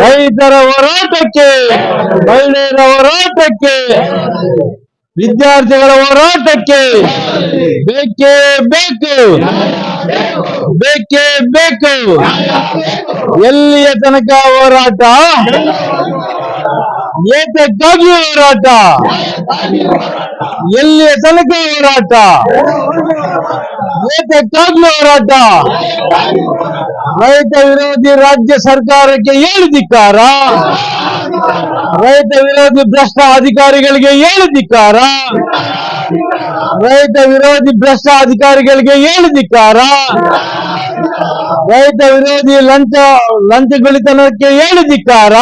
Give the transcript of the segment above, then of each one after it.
ರೈತರ ಹೋರಾಟಕ್ಕೆ, ಮಹಿಳೆಯರ ಹೋರಾಟಕ್ಕೆ, ವಿದ್ಯಾರ್ಥಿಗಳ ಹೋರಾಟಕ್ಕೆ ಬೇಕೇ ಬೇಕು ಬೇಕೇ ಬೇಕು. ಎಲ್ಲಿಯ ತನಕ ಹೋರಾಟ? ಏತಕ್ಕಾಗಿ ಹೋರಾಟ? ಎಲ್ಲಿಯ ತನಕ ಹೋರಾಟ? ಏತಕ್ಕಾಗಿ ಹೋರಾಟ? ರೈತ ವಿರೋಧಿ ರಾಜ್ಯ ಸರ್ಕಾರಕ್ಕೆ ಏಳು ಧಿಕ್ಕಾರ? ರೈತ ವಿರೋಧಿ ಭ್ರಷ್ಟ ಅಧಿಕಾರಿಗಳಿಗೆ ಏಳು ಧಿಕ್ಕಾರ? ರೈತ ವಿರೋಧಿ ಭ್ರಷ್ಟ ಅಧಿಕಾರಿಗಳಿಗೆ ಏಳು ಧಿಕ್ಕಾರ? ರೈತ ವಿರೋಧಿ ಲಂಚ ಲಂಚಗೊಳಿತನಕ್ಕೆ ಏಳು ಧಿಕ್ಕಾರ?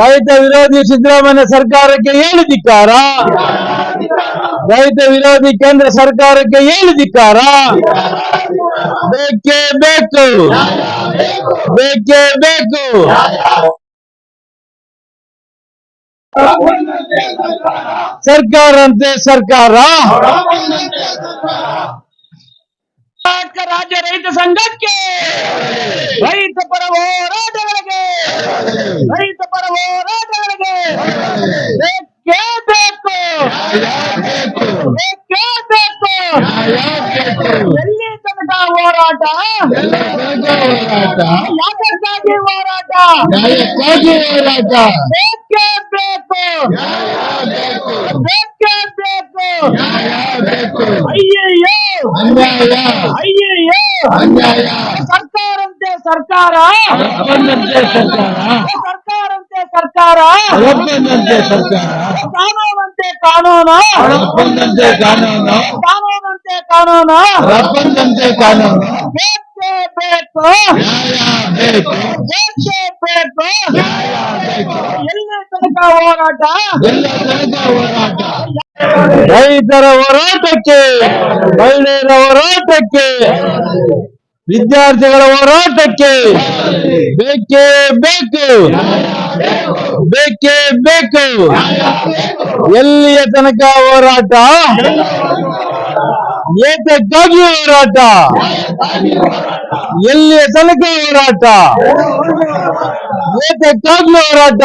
ರೈತ ವಿರೋಧಿ ಸಿದ್ದರಾಮಯ್ಯ ಸರ್ಕಾರಕ್ಕೆ ಏಳು ಧಿಕ್ಕಾರ? ರೈತ ವಿರೋಧಿ ಕೇಂದ್ರ ಸರ್ಕಾರಕ್ಕೆ ಏಳು ಧಿಕ್ಕಾರ? ಬೇಕೇ ಬೇಕು ಬೇಕೇ ಬೇಕು ಸರ್ಕಾರ ಅಂತೆ ಸರ್ಕಾರ ಕರ್ನಾಟಕ ರಾಜ್ಯ ರೈತ ಸಂಘಕ್ಕೆ ರೈತ ಪರ ಹೋರಾಟಗಳಿಗೆ ರೈತ ಪರ ಹೋರಾಟಗಳಿಗೆ ಬೇಕೇ ಬೇಕು ಬೇಕೇ ಬೇಕು ಎಲ್ಲಿ ತನಕ ಹೋರಾಟ ಯಾತಕ್ಕಾಗಿ ಹೋರಾಟ ನ್ಯಾಯಕ್ಕಾಗಿ ಹೋರಾಟ ಬೇಕೇ ಬೇಕು ಬೇಕೇ ಬೇಕು ಅಯ್ಯಯ್ಯೋ ಅನ್ಯಾಯ ಅಯ್ಯಯ್ಯೋ ಅನ್ಯಾಯ ಸರ್ಕಾರಂತೆ ಸರ್ಕಾರ ಒಪ್ಪಂದಂತೆ ಸರ್ಕಾರ ಸರ್ಕಾರಂತೆ ಸರ್ಕಾರ ಒಪ್ಪಂದಂತೆ ಸರ್ಕಾರ ಕಾನೂನಂತೆ ಕಾನೂನು ಒಪ್ಪಂದಂತೆ ಕಾನೂನು ಕಾನೂನಂತೆ ಕಾನೂನು? ಒಪ್ಪಂದಂತೆ ಕಾನೂನು. ಬೇಕೇ ಬೇಕು. ನ್ಯಾಯ ಬೇಕು ಬೇಕೇ. ಬೇಕು. ಬೇಕು ಎಲ್ಲಿ ತನಕ ಹೋರಾಟ. ಎಲ್ಲ ತನಕ ಹೋರಾಟ. ರೈತರ ಹೋರಾಟಕ್ಕೆ ಮಹಿಳೆಯರ ಹೋರಾಟಕ್ಕೆ ವಿದ್ಯಾರ್ಥಿಗಳ ಹೋರಾಟಕ್ಕೆ ಬೇಕೇ ಬೇಕು. ಬೇಕೇ ಬೇಕು. ಎಲ್ಲಿಯ ತನಕ ಹೋರಾಟ? ಏತಕ್ಕಾಗಿ ಹೋರಾಟ. ಎಲ್ಲಿಯ ತನಕ ಹೋರಾಟ. ಏಕಕ್ಕಾಗಿ ಹೋರಾಟ.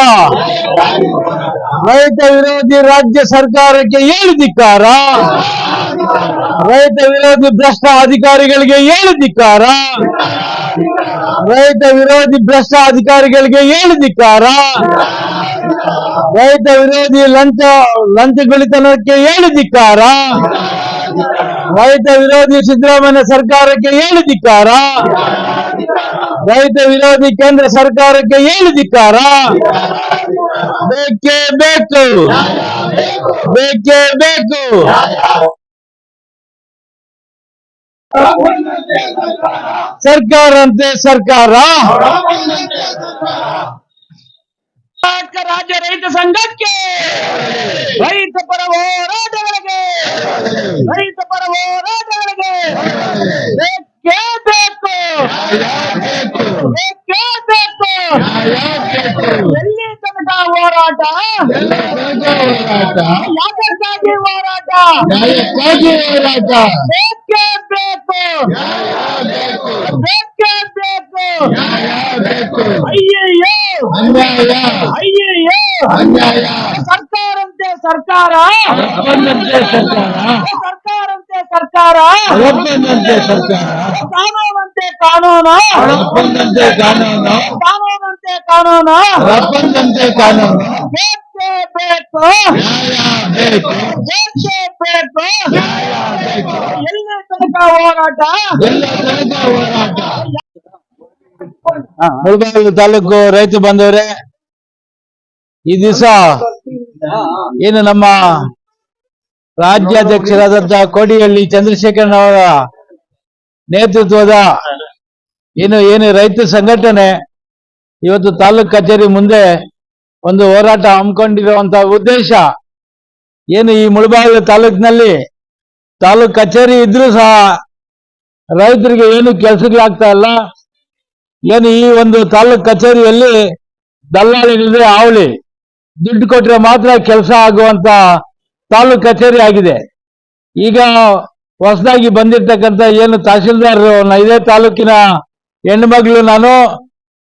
ರೈತ ವಿರೋಧಿ ರಾಜ್ಯ ಸರ್ಕಾರಕ್ಕೆ ಏಳು ಧಿಕ್ಕಾರ. ರೈತ ವಿರೋಧಿ ಭ್ರಷ್ಟ ಅಧಿಕಾರಿಗಳಿಗೆ ಏಳು ಧಿಕ್ಕಾರ. ರೈತ ವಿರೋಧಿ ಭ್ರಷ್ಟ ಅಧಿಕಾರಿಗಳಿಗೆ ಏಳು ಧಿಕ್ಕಾರ. ರೈತ ವಿರೋಧಿ ಲಂಚ ಲಂಚಗೊಳಿತನಕ್ಕೆ ಏಳು ಧಿಕ್ಕಾರ. ರೈತ ವಿರೋಧಿ ಸಿದ್ದರಾಮಯ್ಯ ಸರ್ಕಾರಕ್ಕೆ ಏನು ಧಿಕ್ಕಾರ? ರೈತ ವಿರೋಧಿ ಕೇಂದ್ರ ಸರ್ಕಾರಕ್ಕೆ ಏನು ಧಿಕ್ಕಾರ? ಬೇಕೇ ಬೇಕು. ಬೇಕೇ ಬೇಕು. ಸರ್ಕಾರ ಅಂತೆ ಸರ್ಕಾರ. ರಾಜ್ಯ ರೈತ ಸಂಘಕ್ಕೆ ರೈತ ಪರ ಹೋರಾಟಗಳಿಗೆ ಬೇಕೇ ಬೇಕು ಬೇಕೇ ಬೇಕು ಎಲ್ಲಿ ತನಕ ಹೋರಾಟ ಯಾತಕ್ಕಾಗಿ ಹೋರಾಟ ನ್ಯಾಯಕ್ಕಾಗಿ ಹೋರಾಟ ಬೇಕೇ ಬೇಕು ಬೇಕೇ ಬೇಕು ಅಯ್ಯಯ್ಯೋ ಅನ್ಯಾಯ ಅಯ್ಯಯ್ಯೋ ಅನ್ಯಾಯ ಸರ್ಕಾರಂತೆ ಸರ್ಕಾರ ಒಪ್ಪಂದಂತೆ ಸರ್ಕಾರ ಸರ್ಕಾರಂತೆ ಸರ್ಕಾರ ಒಪ್ಪಂದಂತೆ ಸರ್ಕಾರ ಕಾನೂನಂತೆ ಕಾನೂನು ಒಪ್ಪಂದಂತೆ ಕಾನೂನು ಕಾನೂನಂತೆ ಕಾನೂನು ಒಪ್ಪಂದಂತೆ ಕಾನೂನು ಬೇಕೇ ಬೇಕು ಎಲ್ಲ ತನಕ ಹೋರಾಟ ಮುಳಬಾಗಿಲು ತಾಲೂಕು ರೈತ ಬಂದವರೇ ಈ ದಿವಸ ಏನು ನಮ್ಮ ರಾಜ್ಯಾಧ್ಯಕ್ಷರಾದಂತಹ ಕೋಡಿಹಳ್ಳಿ ಚಂದ್ರಶೇಖರನ್ ಅವರ ನೇತೃತ್ವದ ಏನು ಏನು ರೈತ ಸಂಘಟನೆ ಇವತ್ತು ತಾಲೂಕ್ ಕಚೇರಿ ಮುಂದೆ ಒಂದು ಹೋರಾಟ ಹಮ್ಮಿಕೊಂಡಿರುವಂತಹ ಉದ್ದೇಶ ಏನು ಈ ಮುಳಬಾಗಿಲು ತಾಲೂಕಿನಲ್ಲಿ ತಾಲೂಕ್ ಕಚೇರಿ ಇದ್ರೂ ಸಹ ರೈತರಿಗೆ ಏನು ಕೆಲಸಗಳಾಗ್ತಾ ಇಲ್ಲ. ಏನು ಈ ಒಂದು ತಾಲೂಕ್ ಕಚೇರಿಯಲ್ಲಿ ದಲ್ಲಾಳಿಗಳಿದ್ರೆ ಆವಳಿ ದುಡ್ಡು ಕೊಟ್ಟರೆ ಮಾತ್ರ ಕೆಲಸ ಆಗುವಂತ ತಾಲೂಕ್ ಕಚೇರಿ ಆಗಿದೆ. ಈಗ ಹೊಸದಾಗಿ ಬಂದಿರ್ತಕ್ಕಂಥ ಏನು ತಹಶೀಲ್ದಾರ್ ಇದೇ ತಾಲೂಕಿನ ಹೆಣ್ಮಗಳು ನಾನು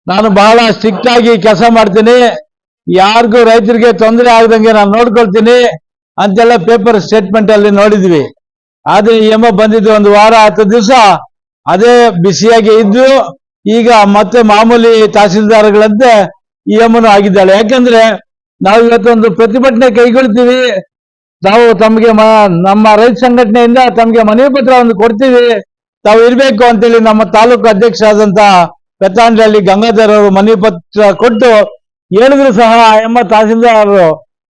ನಾನು ಬಹಳ ಸ್ಟ್ರಿಕ್ಟ್ ಆಗಿ ಕೆಲಸ ಮಾಡ್ತೀನಿ. ಯಾರಿಗೂ ರೈತರಿಗೆ ತೊಂದರೆ ಆಗದಂಗೆ ನಾನು ನೋಡ್ಕೊಳ್ತೀನಿ ಅಂತೆಲ್ಲ ಪೇಪರ್ ಸ್ಟೇಟ್ಮೆಂಟ್ ಅಲ್ಲಿ ನೋಡಿದ್ವಿ. ಆದ್ರೆ ಈ ಎಮ್ಮ ಬಂದಿದ್ದು ಒಂದು ವಾರ, ಹತ್ತು ದಿವಸ ಅದೇ ಬಿಸಿಯಾಗಿ ಇದ್ದು ಈಗ ಮತ್ತೆ ಮಾಮೂಲಿ ತಹಸೀಲ್ದಾರ್ಗಳಂತೆ ಈ ಎಮ್ಮನು ಆಗಿದ್ದಾಳೆ. ಯಾಕಂದ್ರೆ ನಾವು ಇವತ್ತೊಂದು ಪ್ರತಿಭಟನೆ ಕೈಗೊಳ್ತೀವಿ. ನಾವು ತಮಗೆ ನಮ್ಮ ರೈತ ಸಂಘಟನೆಯಿಂದ ತಮಗೆ ಮನವಿ ಒಂದು ಕೊಡ್ತೀವಿ. ತಾವು ಇರ್ಬೇಕು ಅಂತೇಳಿ ನಮ್ಮ ತಾಲೂಕು ಅಧ್ಯಕ್ಷರಾದಂತ ಪೆತ್ತಾಂಡ್ರಹಳ್ಳಿ ಗಂಗಾಧರ್ ಅವರು ಮನವಿ ಪತ್ರ ಕೊಟ್ಟು ಹೇಳಿದ್ರು ಸಹ ಎಮ್ಮ ತಹಸೀಲ್ದಾರ್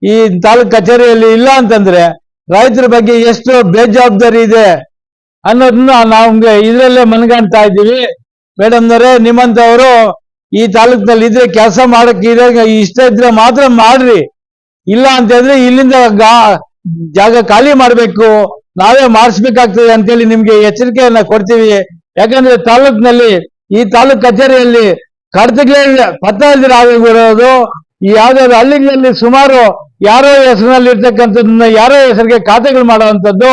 ಈ ತಾಲೂಕ್ ಕಚೇರಿಯಲ್ಲಿ ಇಲ್ಲ ಅಂತಂದ್ರೆ ರೈತರ ಬಗ್ಗೆ ಎಷ್ಟು ಬೇಜವಾಬ್ದಾರಿ ಇದೆ ಅನ್ನೋದನ್ನ ನಮ್ಗೆ ಇದ್ರಲ್ಲೇ ಮನಗಾಣ್ತಾ ಇದ್ದೀವಿ. ಮೇಡಮ್ನವರೇ ನಿಮ್ಮಂತವರು ಈ ತಾಲೂಕಿನಲ್ಲಿ ಇದ್ರೆ ಕೆಲಸ ಮಾಡಕ್ಕೆ ಇದ್ರೆ ಇಷ್ಟ ಇದ್ರೆ ಮಾತ್ರ ಮಾಡ್ರಿ. ಇಲ್ಲ ಅಂತಂದ್ರೆ ಇಲ್ಲಿಂದ ಜಾಗ ಖಾಲಿ ಮಾಡಬೇಕು. ನಾವೇ ಮಾಡಿಸ್ಬೇಕಾಗ್ತದೆ ಅಂತೇಳಿ ನಿಮ್ಗೆ ಎಚ್ಚರಿಕೆಯನ್ನ ಕೊಡ್ತೀವಿ. ಯಾಕಂದ್ರೆ ತಾಲೂಕಿನಲ್ಲಿ, ಈ ತಾಲೂಕ್ ಕಚೇರಿಯಲ್ಲಿ ಕಡತಗಳೇ ಪತ್ರ ಇಲ್ದಿರ ಆಗಿರೋದು ಈ ಯಾವ್ದಾದ್ರು ಹಳ್ಳಿಗಳಲ್ಲಿ ಸುಮಾರು ಯಾರೋ ಹೆಸರಿನಲ್ಲಿ ಇರ್ತಕ್ಕಂಥದ್ದನ್ನ ಯಾರೋ ಹೆಸರಿಗೆ ಖಾತೆಗಳು ಮಾಡುವಂಥದ್ದು,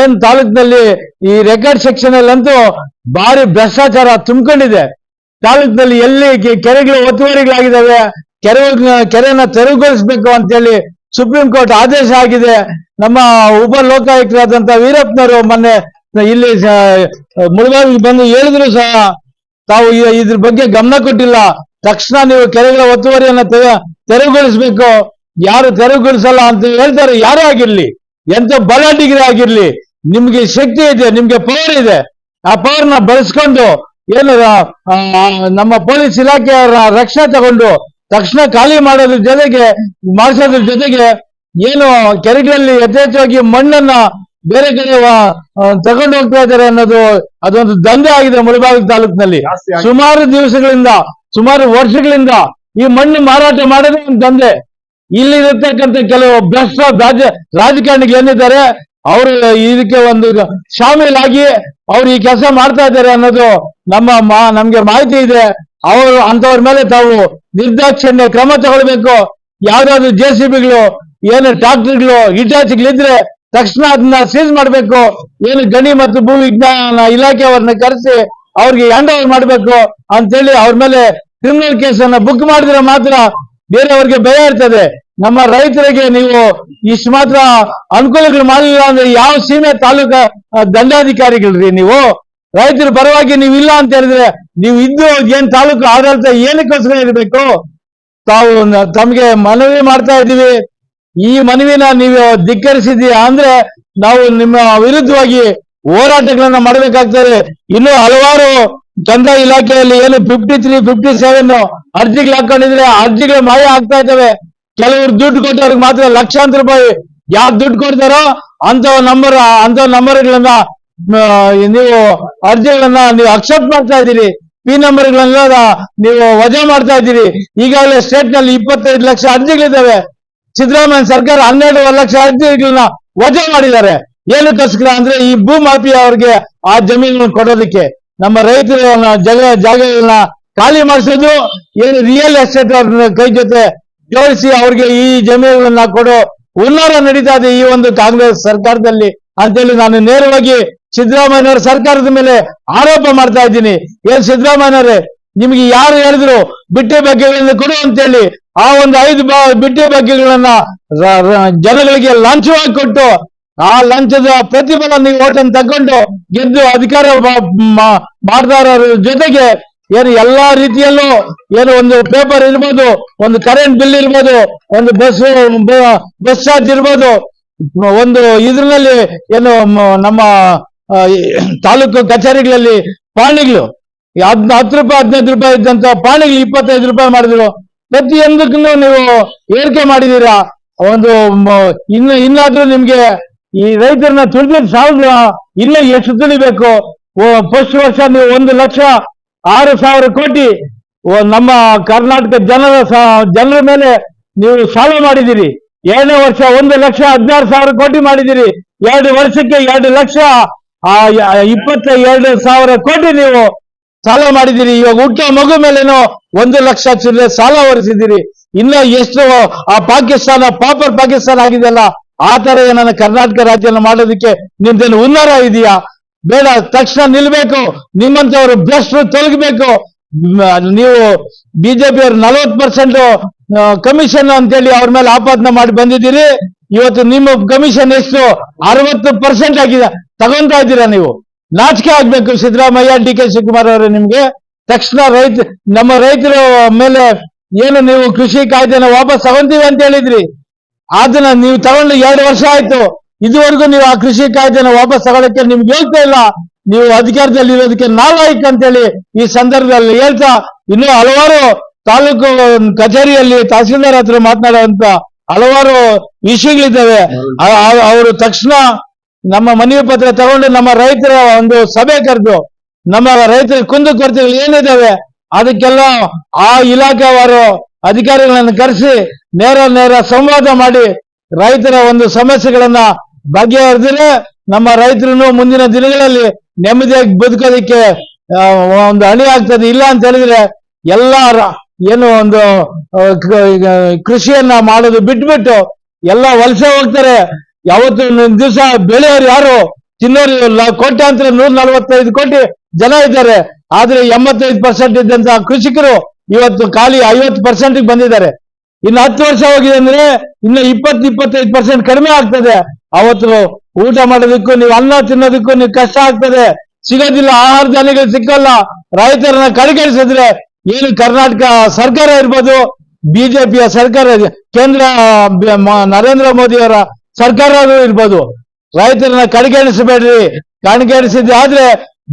ಏನ್ ತಾಲೂಕಿನಲ್ಲಿ ಈ ರೆಕಾರ್ಡ್ ಸೆಕ್ಷನ್ ಅಲ್ಲಂತೂ ಭಾರಿ ಭ್ರಷ್ಟಾಚಾರ ತುಂಬಿಕೊಂಡಿದೆ. ತಾಲೂಕಿನಲ್ಲಿ ಎಲ್ಲಿ ಕೆರೆಗಳು ಒತ್ತುವರಿಗಳಾಗಿದ್ದಾವೆ ಕೆರೆ ಕೆರೆನ ತೆರವುಗೊಳಿಸಬೇಕು ಅಂತೇಳಿ ಸುಪ್ರೀಂ ಕೋರ್ಟ್ ಆದೇಶ ಆಗಿದೆ. ನಮ್ಮ ಉಪ ಲೋಕಾಯುಕ್ತರಾದಂತ ವೀರಪ್ಪನವರು ಮೊನ್ನೆ ಇಲ್ಲಿ ಮುಳುಗಾವಿಗೆ ಬಂದು ಹೇಳಿದ್ರು ಸಹ ತಾವು ಇದ್ರ ಬಗ್ಗೆ ಗಮನ ಕೊಟ್ಟಿಲ್ಲ. ತಕ್ಷಣ ನೀವು ಕೆರೆಗಳ ಒತ್ತುವರಿಯನ್ನ ತೆರವುಗೊಳಿಸ್ಬೇಕು. ಯಾರು ತೆರವುಗೊಳಿಸಲ್ಲ ಅಂತ ಹೇಳ್ತಾರೆ, ಯಾರೇ ಆಗಿರ್ಲಿ. ಎಂತ ಡಿಗ್ರಿ ಆಗಿರ್ಲಿ. ನಿಮ್ಗೆ ಶಕ್ತಿ ಇದೆ, ನಿಮ್ಗೆ ಪವರ್ ಇದೆ. ಆ ಪವರ್ನ ಬಳಸ್ಕೊಂಡು ಏನು ನಮ್ಮ ಪೊಲೀಸ್ ಇಲಾಖೆಯ ರಕ್ಷಣೆ ತಗೊಂಡು ತಕ್ಷಣ ಖಾಲಿ ಮಾಡೋದ್ರ ಜೊತೆಗೆ, ಮಾಡಿಸೋದ್ರ ಜೊತೆಗೆ ಏನು ಕೆರೆಗಳಲ್ಲಿ ಯಥೇಚ್ಛವಾಗಿ ಮಣ್ಣನ್ನ ಬೇರೆ ಕಡೆ ತಗೊಂಡು ಹೋಗ್ತಾ ಇದ್ದಾರೆ ಅನ್ನೋದು ಅದೊಂದು ದಂಧೆ ಆಗಿದೆ ಮುಳಬಾಗಿಲು ತಾಲೂಕಿನಲ್ಲಿ. ಸುಮಾರು ದಿವಸಗಳಿಂದ ಸುಮಾರು ವರ್ಷಗಳಿಂದ ಈ ಮಣ್ಣು ಮಾರಾಟ ಮಾಡೋದೇ ಒಂದು ದಂಧೆ. ಇಲ್ಲಿರತಕ್ಕಂಥ ಕೆಲವು ಭ್ರಷ್ಟ ರಾಜ ರಾಜಕಾರಣಿಗಳು ಏನಿದ್ದಾರೆ ಅವರು ಇದಕ್ಕೆ ಒಂದು ಶಾಮೀಲಾಗಿ ಅವ್ರು ಈ ಕೆಲಸ ಮಾಡ್ತಾ ಇದ್ದಾರೆ ಅನ್ನೋದು ನಮ್ಮ ನಮ್ಗೆ ಮಾಹಿತಿ ಇದೆ. ಅವರು ಅಂತವ್ರ ಮೇಲೆ ತಾವು ನಿರ್ದಾಕ್ಷಿಣ್ಯ ಕ್ರಮ ತಗೊಳ್ಬೇಕು. ಯಾವ್ದಾದ್ರು ಜೆ ಸಿ ಬಿಗಳು ಏನು ಟ್ರಾಕ್ಟರ್ಗಳು ಇಟ್ಯಾಚಿಗಳಿದ್ರೆ ತಕ್ಷಣ ಅದನ್ನ ಸೀಸ್ ಮಾಡಬೇಕು. ಏನು ಗಣಿ ಮತ್ತು ಭೂ ವಿಜ್ಞಾನ ಇಲಾಖೆಯವ್ರನ್ನ ಕರೆಸಿ ಅವ್ರಿಗೆ ಹ್ಯಾಂಡ್ ಓವರ್ ಮಾಡ್ಬೇಕು ಅಂತೇಳಿ ಅವ್ರ ಮೇಲೆ ಕ್ರಿಮಿನಲ್ ಕೇಸನ್ನ ಬುಕ್ ಮಾಡಿದ್ರೆ ಮಾತ್ರ ಬೇರೆಯವ್ರಿಗೆ ಭಯ ಇರ್ತದೆ. ನಮ್ಮ ರೈತರಿಗೆ ನೀವು ಇಷ್ಟು ಮಾತ್ರ ಅನುಕೂಲಗಳು ಮಾಡಲಿಲ್ಲ ಅಂದ್ರೆ ಯಾವ ಸೀಮೆ ತಾಲೂಕ ದಂಡಾಧಿಕಾರಿಗಳ್ರಿ ನೀವು? ರೈತರ ಪರವಾಗಿ ನೀವು ಇಲ್ಲ ಅಂತ ಹೇಳಿದ್ರೆ ನೀವು ಇದ್ದು ಏನ್ ತಾಲೂಕು ಆಡಳಿತ ಏನಕ್ಕೋಸ್ಕರ ಇರಬೇಕು? ತಾವು ತಮ್ಗೆ ಮನವಿ ಮಾಡ್ತಾ ಇದ್ದೀವಿ. ಈ ಮನವಿನ ನೀವು ಧಿಕ್ಕರಿಸಿದೀಯ ಅಂದ್ರೆ ನಾವು ನಿಮ್ಮ ವಿರುದ್ಧವಾಗಿ ಹೋರಾಟಗಳನ್ನ ಮಾಡಬೇಕಾಗ್ತದೆ. ಇನ್ನು ಹಲವಾರು ಕಂದಾಯ ಇಲಾಖೆಯಲ್ಲಿ ಏನು ಫಿಫ್ಟಿ ತ್ರೀ ಫಿಫ್ಟಿ ಸೆವೆನ್ ಅರ್ಜಿಗಳು ಹಾಕೊಂಡಿದ್ರೆ ಅರ್ಜಿಗಳು ಮಾಯ ಆಗ್ತಾ ಇದ್ದಾವೆ. ಕೆಲವರು ದುಡ್ಡು ಕೊಟ್ಟವ್ರಿಗೆ ಮಾತ್ರ ಲಕ್ಷಾಂತರ ರೂಪಾಯಿ ಯಾರು ದುಡ್ಡು ಕೊಡ್ತಾರೋ ಅಂತ ನಂಬರ್ ಅಂತ ನಂಬರ್ಗಳನ್ನ ನೀವು ಅರ್ಜಿಗಳನ್ನ ನೀವು ಅಕ್ಸೆಪ್ಟ್ ಮಾಡ್ತಾ ಇದ್ದೀರಿ. ಪಿ ನಂಬರ್ಗಳನ್ನ ನೀವು ವಜಾ ಮಾಡ್ತಾ ಇದ್ದೀರಿ. ಈಗಾಗಲೇ ಸ್ಟೇಟ್ನಲ್ಲಿ ಇಪ್ಪತ್ತೈದು ಲಕ್ಷ ಅರ್ಜಿಗಳಿದ್ದಾವೆ. ಸಿದ್ದರಾಮಯ್ಯ ಸರ್ಕಾರ ಹನ್ನೆರಡು ಲಕ್ಷ ಅರ್ಜಿಗಳನ್ನ ವಜಾ ಮಾಡಿದ್ದಾರೆ. ಏನಕ್ಕೋಸ್ಕರ ಅಂದ್ರೆ ಈ ಭೂ ಮಾಫಿಯಾ ಅವ್ರಿಗೆ ಆ ಜಮೀನುಗಳನ್ನ ಕೊಡೋದಕ್ಕೆ. ನಮ್ಮ ರೈತರ ಜಾಗ, ಜಾಗಗಳನ್ನ ಖಾಲಿ ಮಾಡಿಸೋದು ಏನು ರಿಯಲ್ ಎಸ್ಟೇಟ್ ಅವ್ರ ಕೈ ಜೊತೆ ಜೋಡಿಸಿ ಅವ್ರಿಗೆ ಈ ಜಮೀನುಗಳನ್ನ ಕೊಡೋ ಹುನ್ನಾರ ನಡೀತಾ ಇದೆ ಈ ಒಂದು ಕಾಂಗ್ರೆಸ್ ಸರ್ಕಾರದಲ್ಲಿ ಅಂತೇಳಿ ನಾನು ನೇರವಾಗಿ ಸಿದ್ದರಾಮಯ್ಯನವರ ಸರ್ಕಾರದ ಮೇಲೆ ಆರೋಪ ಮಾಡ್ತಾ ಇದ್ದೀನಿ. ಏನ್ ಸಿದ್ದರಾಮಯ್ಯನವರೇ, ನಿಮ್ಗೆ ಯಾರು ಹೇಳಿದ್ರು ಬಿಟ್ಟೆ ಬಗ್ಗೆ ಕೊಡು ಅಂತೇಳಿ ಆ ಒಂದು ಐದು ಬಿಟ್ಟಿ ಬಗ್ಗೆಗಳನ್ನ ಜನಗಳಿಗೆ ಲಂಚವಾಗಿ ಕೊಟ್ಟು ಆ ಲಂಚದ ಪ್ರತಿಫಲ ನೀವು ಓಟನ್ನು ತಗೊಂಡು ಗೆದ್ದು ಅಧಿಕಾರ ಮಾ- ಮಾ- ಮಾಡ್ತಾ ಇರೋರ ಜೊತೆಗೆ ಏನು ಎಲ್ಲಾ ರೀತಿಯಲ್ಲೂ ಏನು ಒಂದು ಪೇಪರ್ ಇರ್ಬೋದು, ಒಂದು ಕರೆಂಟ್ ಬಿಲ್ ಇರ್ಬೋದು, ಒಂದು ಬಸ್ ಬಸ್ ಚಾರ್ಜ್ ಇರ್ಬೋದು, ಒಂದು ಇದ್ರಲ್ಲಿ ಏನು ನಮ್ಮ ತಾಲೂಕು ಕಚೇರಿಗಳಲ್ಲಿ ಪಾಣಿಗಳು ಹದ್ ಹತ್ತು ರೂಪಾಯಿ, ಹದಿನೈದು ರೂಪಾಯಿ ಇದ್ದಂತ ಪಾಣಿಗಳು ಇಪ್ಪತ್ತೈದು ರೂಪಾಯಿ ಮಾಡಿದ್ರು. ಪ್ರತಿಯೊಂದಕ್ಕೂ ನೀವು ಏರಿಕೆ ಮಾಡಿದೀರಾ ಒಂದು ಇನ್ನು, ಇನ್ನಾದ್ರೂ ನಿಮ್ಗೆ ಈ ರೈತರನ್ನ ತುಳಿದ್ರೆ ಸಾಲದ ಇನ್ನೂ ಎಷ್ಟು ತುಳಿಬೇಕು ಫಸ್ಟ್ ವರ್ಷ ನೀವು ಒಂದು ಲಕ್ಷ ಆರು ಸಾವಿರ ಕೋಟಿ ನಮ್ಮ ಕರ್ನಾಟಕ ಜನರ ಜನರ ಮೇಲೆ ನೀವು ಸಾಲ ಮಾಡಿದಿರಿ ಎರಡನೇ ವರ್ಷ ಒಂದು ಲಕ್ಷ ಹದಿನಾರು ಸಾವಿರ ಕೋಟಿ ಮಾಡಿದಿರಿ ಎರಡು ವರ್ಷಕ್ಕೆ ಎರಡು ಲಕ್ಷ ಇಪ್ಪತ್ತ ಎರಡು ಸಾವಿರ ಕೋಟಿ ನೀವು ಸಾಲ ಮಾಡಿದ್ದೀರಿ. ಇವಾಗ ಹುಟ್ಟೋ ಮಗು ಮೇಲೇನೋ ಒಂದು ಲಕ್ಷ ಚಿಲ್ಲರೆ ಸಾಲ ಹೊರಿಸಿದ್ದೀರಿ ಇನ್ನ ಎಷ್ಟು ಆ ಪಾಕಿಸ್ತಾನ ಪಾಪರ್ ಪಾಕಿಸ್ತಾನ ಆಗಿದೆಯಲ್ಲ, ಆ ತರ ಏನನ್ನ ಕರ್ನಾಟಕ ರಾಜ್ಯನ ಮಾಡೋದಕ್ಕೆ ನಿಮ್ದೇನು ಹುನ್ನಾರ ಇದೆಯಾ? ಬೇಡ, ತಕ್ಷಣ ನಿಲ್ಬೇಕು. ನಿಮ್ಮಂತವರು ಭ್ರಷ್ಟರು ತೊಲಗಬೇಕು. ನೀವು ಬಿಜೆಪಿ ಅವ್ರು ನಲವತ್ ಪರ್ಸೆಂಟ್ ಕಮಿಷನ್ ಅಂತೇಳಿ ಅವ್ರ ಮೇಲೆ ಆಪಾದನೆ ಮಾಡಿ ಬಂದಿದ್ದೀರಿ. ಇವತ್ತು ನಿಮ್ಮ ಕಮಿಷನ್ ಎಷ್ಟು? ಅರವತ್ತು ಪರ್ಸೆಂಟ್ ಆಗಿದೆ. ತಗೊಂತಾ ಇದ್ದೀರಾ ನೀವು? ನಾಚಿಕೆ ಆಗ್ಬೇಕು. ಸಿದ್ದರಾಮಯ್ಯ, ಡಿ ಕೆ ಶಿವಕುಮಾರ್ ಅವರೇ ನಿಮ್ಗೆ. ತಕ್ಷಣ ರೈತ, ನಮ್ಮ ರೈತರ ಮೇಲೆ ಏನು ನೀವು ಕೃಷಿ ಕಾಯ್ದೆನ ವಾಪಸ್ ತಗೊಂತೀವಿ ಅಂತ ಹೇಳಿದ್ರಿ. ಅದನ್ನ ನೀವು ತಗೊಂಡು ಎರಡು ವರ್ಷ ಆಯ್ತು. ಇದುವರೆಗೂ ನೀವು ಆ ಕೃಷಿ ಕಾಯ್ದೆನ ವಾಪಸ್ ತಗೊಳಕ್ಕೆ ನಿಮ್ಗೆ ಹೇಳ್ತಾ ಇಲ್ಲ. ನೀವು ಅಧಿಕಾರದಲ್ಲಿ ಇರೋದಕ್ಕೆ ಅಂತ ಅಂತೇಳಿ ಈ ಸಂದರ್ಭದಲ್ಲಿ ಹೇಳ್ತಾ, ಇನ್ನೂ ಹಲವಾರು ತಾಲೂಕು ಕಚೇರಿಯಲ್ಲಿ ತಹಸೀಲ್ದಾರ್ ಹತ್ರ ಮಾತನಾಡುವಂತ ಹಲವಾರು ವಿಷಯಗಳಿದ್ದಾವೆ. ಅವರು ತಕ್ಷಣ ನಮ್ಮ ಮನವಿ ಪತ್ರ ತಗೊಂಡು ನಮ್ಮ ರೈತರ ಒಂದು ಸಭೆ ಕರೆದು, ನಮ್ಮ ರೈತರ ಕುಂದು ಕೊರತೆಗಳು ಏನಿದಾವೆ, ಅದಕ್ಕೆಲ್ಲ ಆ ಇಲಾಖೆವಾರು ಅಧಿಕಾರಿಗಳನ್ನು ಕರೆಸಿ ನೇರ ನೇರ ಸಂವಾದ ಮಾಡಿ ರೈತರ ಒಂದು ಸಮಸ್ಯೆಗಳನ್ನ ಬಗೆಹರಿದ್ರೆ ನಮ್ಮ ರೈತರನ್ನು ಮುಂದಿನ ದಿನಗಳಲ್ಲಿ ನೆಮ್ಮದಿಯಾಗಿ ಬದುಕೋದಕ್ಕೆ ಒಂದು ಅಣಿ ಆಗ್ತದೆ, ಇಲ್ಲ ಅಂತ ಹೇಳಿದ್ರೆ ಎಲ್ಲ ಏನು ಒಂದು ಕೃಷಿಯನ್ನ ಮಾಡೋದು ಬಿಟ್ಬಿಟ್ಟು ಎಲ್ಲ ವಲಸೆ ಹೋಗ್ತಾರೆ. ಯಾವತ್ತು ದಿವಸ ಬೆಳೆಯೋರು ಯಾರು ತಿನ್ನೋರು ಕೋಟಿ ಕೋಟ್ಯಾಂತರ ನೂರ ನಲವತ್ತೈದು ಕೋಟಿ ಜನ ಇದ್ದಾರೆ. ಆದ್ರೆ ಎಂಬತ್ತೈದು ಪರ್ಸೆಂಟ್ ಇದ್ದಂತ ಕೃಷಿಕರು ಇವತ್ತು ಖಾಲಿ ಐವತ್ತು ಪರ್ಸೆಂಟ್ ಬಂದಿದ್ದಾರೆ. ಇನ್ನು ಹತ್ತು ವರ್ಷ ಹೋಗಿದೆ ಅಂದ್ರೆ ಇನ್ನು ಇಪ್ಪತ್ತು, ಇಪ್ಪತ್ತೈದು ಪರ್ಸೆಂಟ್ ಕಡಿಮೆ ಆಗ್ತದೆ. ಅವತ್ತು ಊಟ ಮಾಡೋದಕ್ಕೂ ನೀವು ಅನ್ನ ತಿನ್ನೋದಕ್ಕೂ ನೀವು ಕಷ್ಟ ಆಗ್ತದೆ. ಸಿಗೋದಿಲ್ಲ, ಆಹಾರ ಧಾನ್ಯಗಳು ಸಿಕ್ಕಲ್ಲ. ರೈತರನ್ನ ಕಡೆಗಣಿಸಿದ್ರೆ ಏನು ಕರ್ನಾಟಕ ಸರ್ಕಾರ ಇರ್ಬೋದು, ಬಿಜೆಪಿಯ ಸರ್ಕಾರ. ಕೇಂದ್ರ ನರೇಂದ್ರ ಮೋದಿ ಸರ್ಕಾರ ಇರ್ಬೋದು. ರೈತರನ್ನ ಕಡೆಗಣಿಸಬೇಡ್ರಿ ಕಡೆಗಣಿಸಿದ್ರೆ ಆದ್ರೆ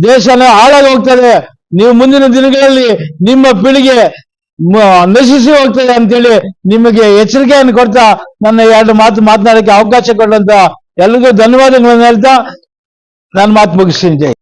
ದೇಶನ ಹಾಳಾಗಿ ಹೋಗ್ತದೆ. ನೀವು ಮುಂದಿನ ದಿನಗಳಲ್ಲಿ ನಿಮ್ಮ ಪೀಳಿಗೆ ನಶಿಸಿ ಹೋಗ್ತದೆ ಅಂತೇಳಿ ನಿಮಗೆ ಎಚ್ಚರಿಕೆಯನ್ನು ಕೊಡ್ತಾ ನನ್ನ ಎರಡು ಮಾತು ಮಾತನಾಡಕ್ಕೆ ಅವಕಾಶ ಕೊಟ್ಟಂತ ಎಲ್ರಿಗೂ ಧನ್ಯವಾದಗಳನ್ನು ಹೇಳ್ತಾ ನಾನು ಮಾತು ಮುಗಿಸ್ತೀನಿ. ಜೈ